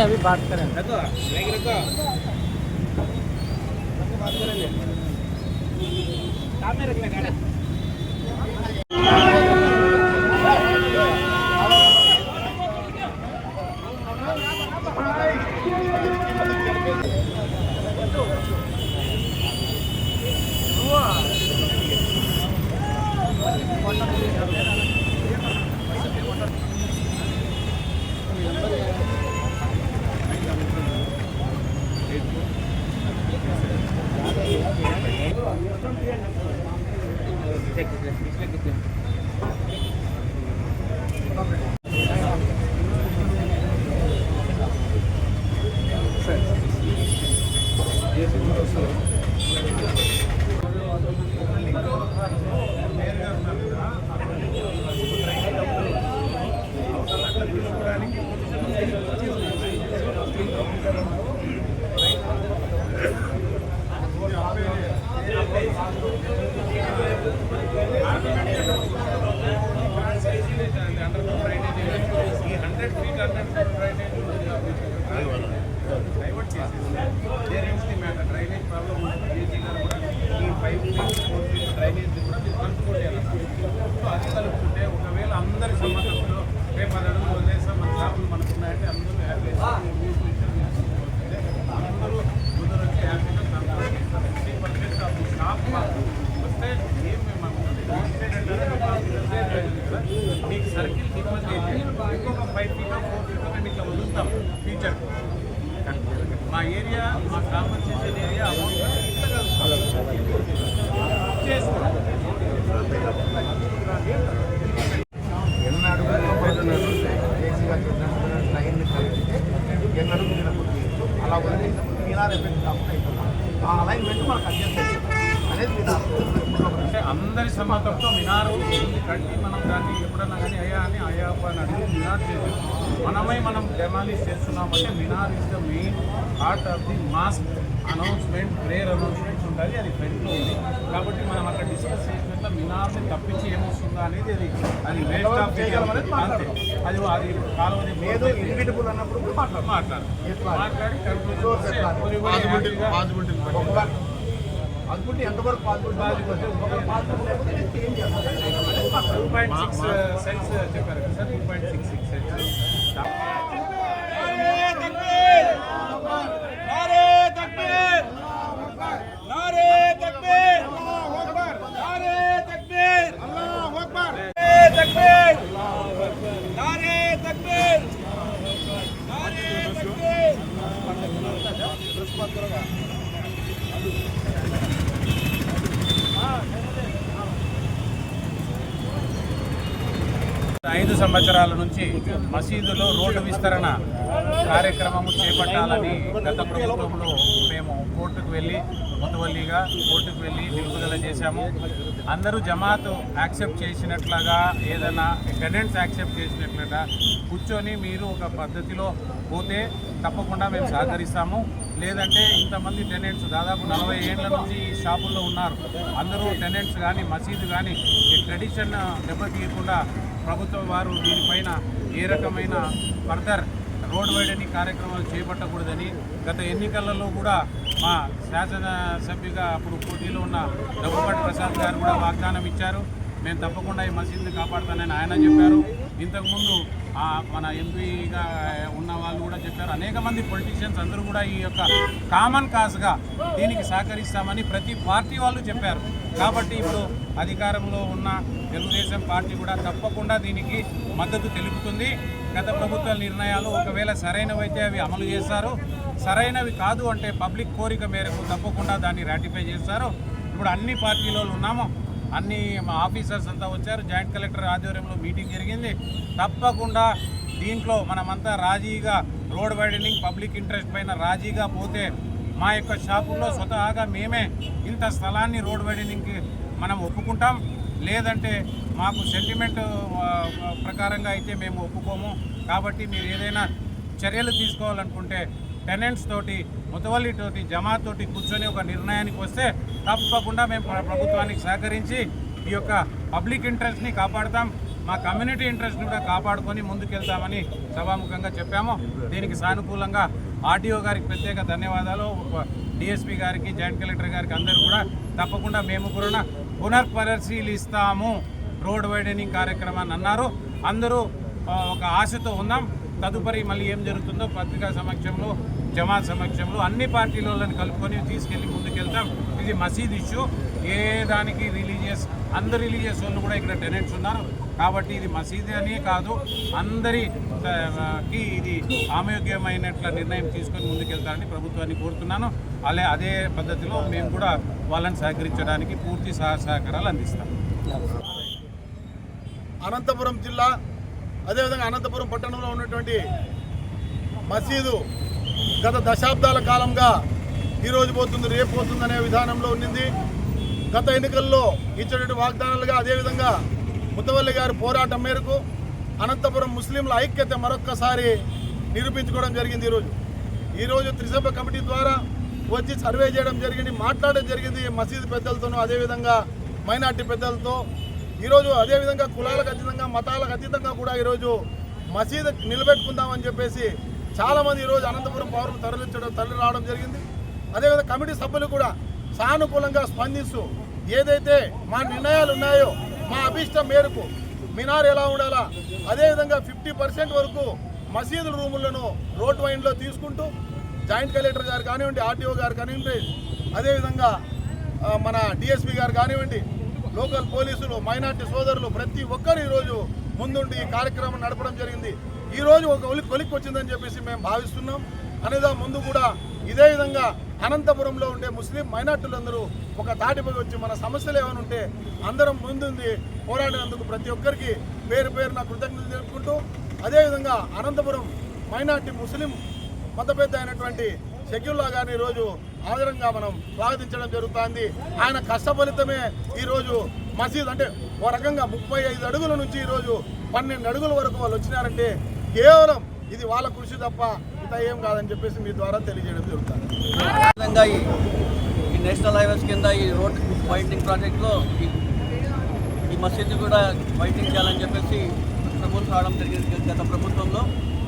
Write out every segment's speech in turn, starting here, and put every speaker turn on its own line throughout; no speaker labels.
नहीं अभी बात करें। काम में రేపు వదిలేసాం మన షాపులు మనకు ఉన్నాయంటే అందరూ హ్యాపీ అందరూ ముందర వచ్చి హ్యాపీగా ఫిఫ్టీ పర్సెంట్ ఆఫ్ షాప్ వస్తే ఏం మీకు సర్కిల్ ఇబ్బంది అయితే ఇంకొక ఫైవ్ ఫీట్ ఫోర్ ఫీట్ మేము ఇట్లా వదులుతాం ఫ్యూచర్ మా ఏరియా మా ఏరియా అమౌంట్ చేసుకోండి
ఎన్ని అడుగులు పైన ఏసీగా చెప్పినట్టు లైన్ కలిపితే ఎన్ని అడుగులు తినకుండా తీయచ్చు అలా వదిలేసినప్పుడు మీనార్ ఎఫెక్ట్ కాకుండా అయిపోతుంది ఆ అలైన్మెంట్ మనకు అడ్జస్ట్ అవుతుంది అనేది మీనార్
అంటే అందరి సమ్మతంతో మినారు కట్టి మనం దాన్ని ఎప్పుడన్నా కానీ అయ్యా అని అయ్యా అని అడిగి మినార్ చేసి మనమై మనం డెమాలిష్ చేస్తున్నామంటే minar is the main part of the mosque announcement prayer announcements ఉంటుంది అది ఫ్రంట్లో ఉంది. కాబట్టి మనం అక్కడ డిస్కస్ చేసినట్ల మినార్ని తప్పించి ఏమొస్తుందా అనేది అది అది వేస్ట్ ఆఫ్ అంతే. అది అది కాలువది
ఇన్విటబుల్ అన్నప్పుడు మాట్లాడు
మాట్లాడు? మాట్లాడి? కన్క్లూజన్
పాజిబిలిటీ ఎంతవరకు పాజిబిలిటీ ఒకవేళ పాజిబిలిటీ లేకపోతే నేను చేంజ్ చేస్తాను
టూ పాయింట్ సిక్స్ సెన్స్ చెప్పారు కదా sir two point six six sense ఐదు సంవత్సరాల నుంచి మసీదులో రోడ్డు విస్తరణ కార్యక్రమము చేపట్టాలని గత ప్రభుత్వంలో మేము కోర్టుకు వెళ్ళి ముతవల్లిగా కోర్టుకు వెళ్ళి నిలుపుదల చేశాము. అందరూ జమాత్ యాక్సెప్ట్ చేసినట్లుగా ఏదైనా టెనెంట్స్ యాక్సెప్ట్ చేసినట్లుగా కూర్చొని మీరు ఒక పద్ధతిలో పోతే తప్పకుండా మేము సహకరిస్తాము. లేదంటే ఇంతమంది టెనెంట్స్ దాదాపు నలభై ఏళ్ళ నుంచి ఈ షాపుల్లో ఉన్నారు. అందరూ టెనెంట్స్ కానీ మసీదు కానీ ఈ ట్రెడిషన్ దెబ్బతీయకుండా ప్రభుత్వం వారు దీనిపైన ఏ రకమైన ఫర్దర్ రోడ్ వైడని కార్యక్రమాలు చేపట్టకూడదని గత ఎన్నికలలో కూడా మా శాసనసభ్యుగా అప్పుడు పోటీలో ఉన్న దగ్గుపాటి ప్రసాద్ గారు కూడా వాగ్దానం ఇచ్చారు. మేము తప్పకుండా ఈ మసీదుని కాపాడుతానని ఆయన చెప్పారు. ఇంతకుముందు మన ఎంపీగా ఉన్న వాళ్ళు కూడా చెప్పారు. అనేక మంది పొలిటీషియన్స్ అందరూ కూడా ఈ యొక్క కామన్ కాజ్గా దీనికి సహకరిస్తామని ప్రతి పార్టీ వాళ్ళు చెప్పారు. కాబట్టి ఇప్పుడు అధికారంలో ఉన్న తెలుగుదేశం పార్టీ కూడా తప్పకుండా దీనికి మద్దతు తెలుపుతుంది. గత ప్రభుత్వ నిర్ణయాలు ఒకవేళ సరైనవైతే అవి అమలు చేస్తారు. సరైనవి కాదు అంటే పబ్లిక్ కోరిక మేరకు తప్పకుండా దాన్ని రాటిఫై చేస్తారు. ఇప్పుడు అన్ని పార్టీలలో ఉన్నాము. అన్ని మా ఆఫీసర్స్ అంతా వచ్చారు. జాయింట్ కలెక్టర్ ఆధ్వర్యంలో మీటింగ్ జరిగింది. తప్పకుండా దీంట్లో మనమంతా రాజీగా రోడ్ వైడనింగ్ పబ్లిక్ ఇంట్రెస్ట్ పైన రాజీగా పోతే మా యొక్క షాపుల్లో స్వతహాగా మేమే ఇంత స్థలాన్ని రోడ్ వైడనింగ్కి మనం ఒప్పుకుంటాం. లేదంటే మాకు సెంటిమెంట్ ప్రకారంగా అయితే మేము ఒప్పుకోము. కాబట్టి మీరు ఏదైనా చర్యలు తీసుకోవాలనుకుంటే టెనెంట్స్ తోటి ముతవల్లి తోటి జమా తోటి కూర్చొని ఒక నిర్ణయానికి వస్తే తప్పకుండా మేము ప్రభుత్వానికి సహకరించి ఈ యొక్క పబ్లిక్ ఇంట్రెస్ట్ని కాపాడుతాం. మా కమ్యూనిటీ ఇంట్రెస్ట్ని కూడా కాపాడుకొని ముందుకెళ్తామని సభాముఖంగా చెప్పాము. దీనికి సానుకూలంగా ఆర్టీఓ గారికి ప్రత్యేక ధన్యవాదాలు. డిఎస్పీ గారికి జాయింట్ కలెక్టర్ గారికి అందరూ కూడా తప్పకుండా మేము కూడా పునర్పరిశీలిస్తాము రోడ్ వైడనింగ్ కార్యక్రమాన్ని అన్నారు. అందరూ ఒక ఆశతో ఉన్నాం. తదుపరి మళ్ళీ ఏం జరుగుతుందో పత్రికా సమక్షంలో జమాత్ సమక్షంలో అన్ని పార్టీలను కలుపుకొని తీసుకెళ్ళి ముందుకెళ్తాం. ఇది మసీద్ ఇష్యూ. ఏ దానికి రిలీజియస్ అందరు రిలీజియస్ వాళ్ళు కూడా ఇక్కడ టెనెంట్స్ ఉన్నారు. కాబట్టి ఇది మసీదు అనే కాదు. అందరికి ఇది ఆమయోగ్యమైనట్ల నిర్ణయం తీసుకొని ముందుకెళ్తారని ప్రభుత్వాన్ని కోరుతున్నాను. అలా అదే పద్ధతిలో మేము కూడా వాళ్ళని సహకరించడానికి పూర్తి సహ సహకారాలు అందిస్తాం.
అనంతపురం జిల్లా అదేవిధంగా అనంతపురం పట్టణంలో ఉన్నటువంటి మసీదు గత దశాబ్దాల కాలంగా ఈరోజు పోతుంది రేపు పోతుంది అనే విధానంలో ఉండింది గత ఎన్నికల్లో ఇచ్చినటువంటి వాగ్దానాలుగా అదేవిధంగా ముత్తవల్లి గారి పోరాటం మేరకు అనంతపురం ముస్లింల ఐక్యత మరొక్కసారి నిరూపించుకోవడం జరిగింది ఈరోజు ఈరోజు త్రిసభ కమిటీ ద్వారా వచ్చి సర్వే చేయడం జరిగింది మాట్లాడడం జరిగింది మసీదు పెద్దలతోనూ అదేవిధంగా మైనార్టీ పెద్దలతో ఈరోజు అదేవిధంగా కులాలకు అతీతంగా మతాలకు అతీతంగా కూడా ఈరోజు మసీదు నిలబెట్టుకుందామని చెప్పేసి చాలామంది ఈరోజు అనంతపురం పౌరులు తరలించడం తరలి రావడం జరిగింది. అదేవిధంగా కమిటీ సభ్యులు కూడా సానుకూలంగా స్పందిస్తూ ఏదైతే మా నిర్ణయాలు ఉన్నాయో మా అభిష్టం మేరకు మినార్ ఎలా ఉండాలా అదేవిధంగా ఫిఫ్టీ పర్సెంట్ వరకు మసీదుల రూములను రోడ్ వైన్లో తీసుకుంటూ జాయింట్ కలెక్టర్ గారు కానివ్వండి ఆర్టీఓ గారు కానివ్వండి అదేవిధంగా మన డిఎస్పీ గారు కానివ్వండి లోకల్ పోలీసులు మైనార్టీ సోదరులు ప్రతి ఒక్కరు ఈరోజు ముందుండి ఈ కార్యక్రమం నడపడం జరిగింది. ఈరోజు ఒక ఒలి కొలిక్కి వచ్చిందని చెప్పేసి మేము భావిస్తున్నాం. అనేదా ముందు కూడా ఇదే విధంగా అనంతపురంలో ఉండే ముస్లిం మైనార్టీలందరూ ఒక తాటిపై వచ్చి మన సమస్యలు ఏమైనా ఉంటే అందరం ముందుంది పోరాడినందుకు ప్రతి ఒక్కరికి పేరు పేరున కృతజ్ఞతలు తెలుపుకుంటూ అదేవిధంగా అనంతపురం మైనార్టీ ముస్లిం మత పెద్ద అయినటువంటి షెడ్యూల్లో గారిని ఈరోజు ఆదరంగా మనం స్వాగతించడం జరుగుతుంది. ఆయన కష్ట ఫలితమే ఈరోజు మసీద్ అంటే ఓ రకంగా ముప్పై ఐదు అడుగుల నుంచి ఈరోజు పన్నెండు అడుగుల వరకు వాళ్ళు వచ్చినారంటే కేవలం ఇది వాళ్ళ కృషి తప్ప ఇంత ఏం కాదని చెప్పేసి మీ ద్వారా తెలియజేయడం జరుగుతుంది.
ఈ ఈ నేషనల్ హైవేస్ కింద ఈ రోడ్ వైండింగ్ ప్రాజెక్ట్లో ఈ మసీదు కూడా వైండింగ్ చేయాలని చెప్పేసి ప్రభుత్వం రావడం జరిగింది గత ప్రభుత్వంలో.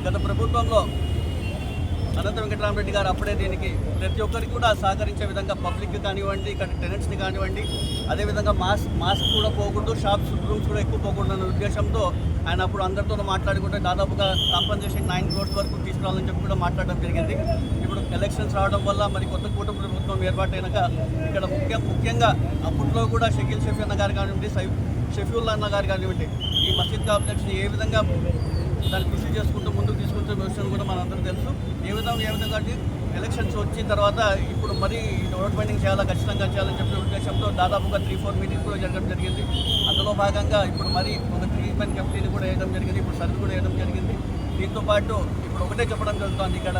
గత ప్రభుత్వంలో అనంత వెంకటరామరెడ్డి గారు అప్పుడే దీనికి ప్రతి ఒక్కరికి కూడా సహకరించే విధంగా పబ్లిక్ కానివ్వండి ఇక్కడ టెనెంట్స్ని కానివ్వండి అదేవిధంగా మాస్క్ మాస్క్ కూడా పోకూడదు షాప్స్ రూమ్స్ కూడా ఎక్కువ పోకూడదు అనే ఉద్దేశంతో ఆయన అప్పుడు అందరితో మాట్లాడుకుంటే దాదాపుగా కాంపన్సేషన్ నైన్ క్రోర్స్ వరకు తీసుకురావాలని చెప్పి కూడా మాట్లాడడం జరిగింది. ఇప్పుడు ఎలక్షన్స్ రావడం వల్ల మరి కొత్త కూటమి ప్రభుత్వం ఏర్పాటైనాక ఇక్కడ ముఖ్య ముఖ్యంగా అప్పట్లో కూడా షకీల్ షఫీ అన్న గారు కానివ్వండి సై అన్న గారు కానివ్వండి ఈ మసీద్ కాంప్లెక్స్ని ఏ విధంగా దాన్ని కృషి చేసుకుంటూ ముందుకు తీసుకుంటున్న విషయం కూడా మనందరూ తెలుసు. ఏ విధంగా ఏ విధంగా ఎలక్షన్స్ వచ్చిన తర్వాత ఇప్పుడు మరి రోడ్ బైండింగ్ చేయాలా ఖచ్చితంగా చేయాలని చెప్పిన ఉద్దేశంతో దాదాపుగా త్రీ ఫోర్ మీటింగ్స్ కూడా జరగడం జరిగింది. అందులో భాగంగా ఇప్పుడు మరి ఒక త్రీ పెన్ కమిటీని కూడా వేయడం జరిగింది. ఇప్పుడు సర్వీ కూడా వేయడం జరిగింది. దీంతో పాటు ఇప్పుడు ఒకటే చెప్పడం జరుగుతుంది. ఇక్కడ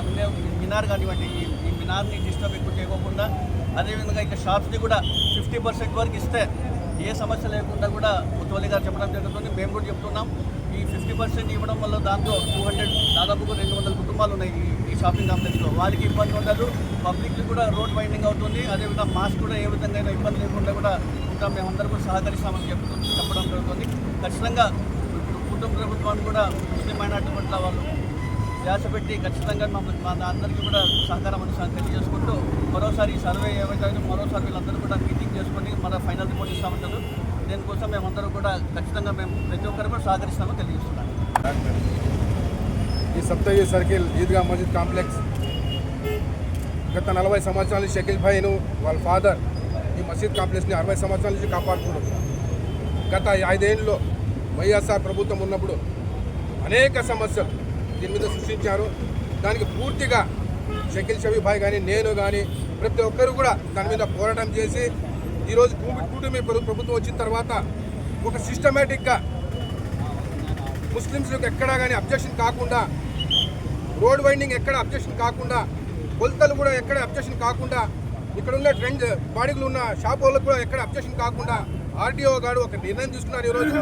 మినార్ కానివ్వండి ఈ మినార్ని డిస్టర్బ్ ఎక్కువ చేయకోకుండా అదేవిధంగా ఇక షాప్స్ని కూడా ఫిఫ్టీ పర్సెంట్ వరకు ఇస్తే ఏ సమస్య లేకుండా కూడా ముత్తవల్లి గారు చెప్పడం జరుగుతుంది. మేము కూడా చెప్తున్నాం. ఈ ఫిఫ్టీ పర్సెంట్ ఇవ్వడం వల్ల దాంతో టూ హండ్రెడ్ దాదాపుగా రెండు వందల కుటుంబాలు ఉన్నాయి ఈ- షాపింగ్ కాంప్లెక్స్లో వారికి ఇబ్బంది ఉండదు. పబ్లిక్ కూడా రోడ్ వైండింగ్ అవుతుంది. అదేవిధంగా మాస్క్ కూడా ఏ విధంగా అయినా ఇబ్బంది లేకుండా కూడా ఉంటాం మేమందరం కూడా సహకరిస్తామని చెప్తూ చెప్పడం జరుగుతుంది. ఖచ్చితంగా కుటుంబ ప్రభుత్వాన్ని కూడా ముస్లిం మైనార్టీ పట్ల వాళ్ళు ధ్యాస పెట్టి ఖచ్చితంగా మమ్మల్ని మా అందరికీ కూడా సహకారం అని తెలియజేసుకుంటూ మరోసారి సర్వే ఏవైతే మరోసారి వీళ్ళందరూ కూడా మీటింగ్ చేసుకొని మన ఫైనల్ రిపోర్ట్ ఇస్తామంటారు. దీనికోసం మేమందరం కూడా ఖచ్చితంగా మేము ప్రతి ఒక్కరు కూడా సహకరిస్తామని తెలియజేస్తున్నాను
ఈ సప్తగి సర్కిల్ ఈద్గా మస్జిద్ కాంప్లెక్స్. గత నలభై సంవత్సరాల నుంచి షకీల్ భాయ్ను వాళ్ళ ఫాదర్ ఈ మసీద్ కాంప్లెక్స్ని అరవై సంవత్సరాల నుంచి కాపాడుతున్నారు గత ఐదేళ్ళలో వైఎస్ఆర్ ప్రభుత్వం ఉన్నప్పుడు అనేక సమస్యలు దీని మీద సృష్టించారు. దానికి పూర్తిగా షకీల్ షబీ భాయ్ కానీ నేను కానీ ప్రతి ఒక్కరు కూడా దాని మీద పోరాటం చేసి ఈరోజు కూటమి కూటమి ప్రభుత్వం వచ్చిన తర్వాత ఒక సిస్టమేటిక్గా ముస్లిమ్స్లకు ఎక్కడా కానీ అబ్జెక్షన్ కాకుండా రోడ్ వైండింగ్ ఎక్కడ అబ్జెక్షన్ కాకుండా కొలతలు కూడా ఎక్కడ అబ్జెక్షన్ కాకుండా ఇక్కడ ఉన్న ట్రెండ్ బాడీలు ఉన్న షాప్ వాళ్ళకు కూడా ఎక్కడ అబ్జెక్షన్ కాకుండా ఆర్టీఓ గారు ఒక నిర్ణయం తీసుకున్నారు ఈరోజు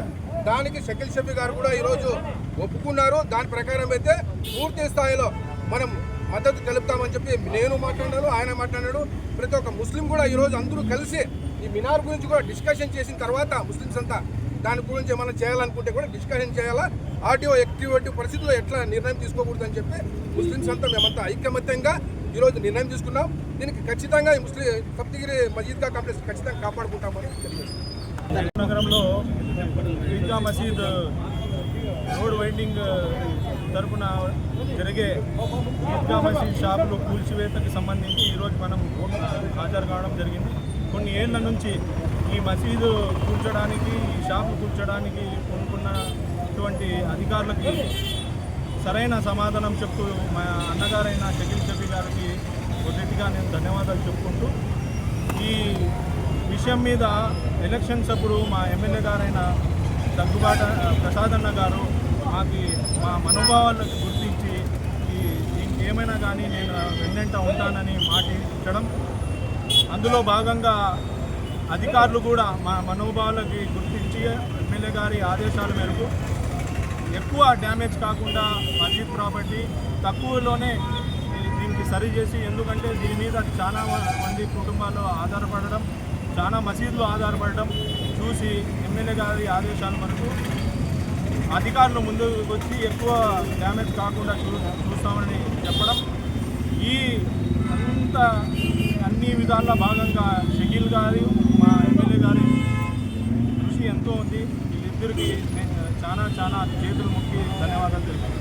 దానికి షకిల్ షఫీ గారు కూడా ఈరోజు ఒప్పుకున్నారు. దాని ప్రకారం అయితే పూర్తి స్థాయిలో మనం మద్దతు తెలుపుతామని చెప్పి నేను మాట్లాడాను ఆయన మాట్లాడాడు. ప్రతి ఒక్క ముస్లిం కూడా ఈరోజు అందరూ కలిసి ఈ మినార్ గురించి కూడా డిస్కషన్ చేసిన తర్వాత ముస్లిమ్స్ అంతా దాని గురించి ఏమైనా చేయాలనుకుంటే కూడా డిస్కషన్ చేయాలా? ఆర్టీఓ యాక్టివిటీ పరిస్థితుల్లో ఎట్లా నిర్ణయం తీసుకోకూడదు అని చెప్పి ముస్లిమ్స్ అంతా మేమంతా ఐకమత్యంగా ఈరోజు నిర్ణయం తీసుకున్నాం. దీనికి ఖచ్చితంగా ఈ ముస్లిం సప్తగిరి మజీద్గా కాంప్లెక్స్ ఖచ్చితంగా కాపాడుకుంటామని తెలియజేస్తున్నాం
నగరంలో ఈద్గా మసీద్ రోడ్ వైండింగ్ తరపున జరిగే ఈద్గా మసీద్ షాపులు కూల్చివేతకు సంబంధించి ఈరోజు మనం హాజరు కావడం జరిగింది. కొన్ని ఏళ్ళ నుంచి ఈ మసీదు కూర్చోడానికి ఈ షాపు కూర్చోడానికి కొనుక్కున్నటువంటి అధికారులకి సరైన సమాధానం చెప్తూ మా అన్నగారైన షకిల్ షఫీ గారికి మొదటిగా నేను ధన్యవాదాలు చెప్పుకుంటూ ఈ విషయం మీద ఎలక్షన్స్ అప్పుడు మా ఎమ్మెల్యే గారైన దగ్గుబాట ప్రసాద్ అన్న గారు మాకు మా మనోభావాలకు గుర్తించి ఈ ఏమైనా కానీ నేను వెన్నంట ఉంటానని మాట ఇచ్చడం అందులో భాగంగా అధికారులు కూడా మా మనోభావాలకి గుర్తించి ఎమ్మెల్యే గారి ఆదేశాల మేరకు ఎక్కువ డ్యామేజ్ కాకుండా మస్జిద్ ప్రాపర్టీ తక్కువలోనే దీనికి సరి చేసి ఎందుకంటే దీని మీద చాలా మంది కుటుంబాలు ఆధారపడడం చాలా మసీదులు ఆధారపడడం చూసి ఎమ్మెల్యే గారి ఆదేశాల మేరకు అధికారులు ముందుకు వచ్చి ఎక్కువ డ్యామేజ్ కాకుండా చూ చూస్తామని చెప్పడం ఈ అంత అన్ని విధాల భాగంగా షకీల్ గారి మా ఎమ్మెల్యే గారి కృషి ఎంతో ఉంది. వీళ్ళిద్దరికి చాలా చాలా చేతులు మొక్కి ధన్యవాదాలు తెలుపుతున్నాను.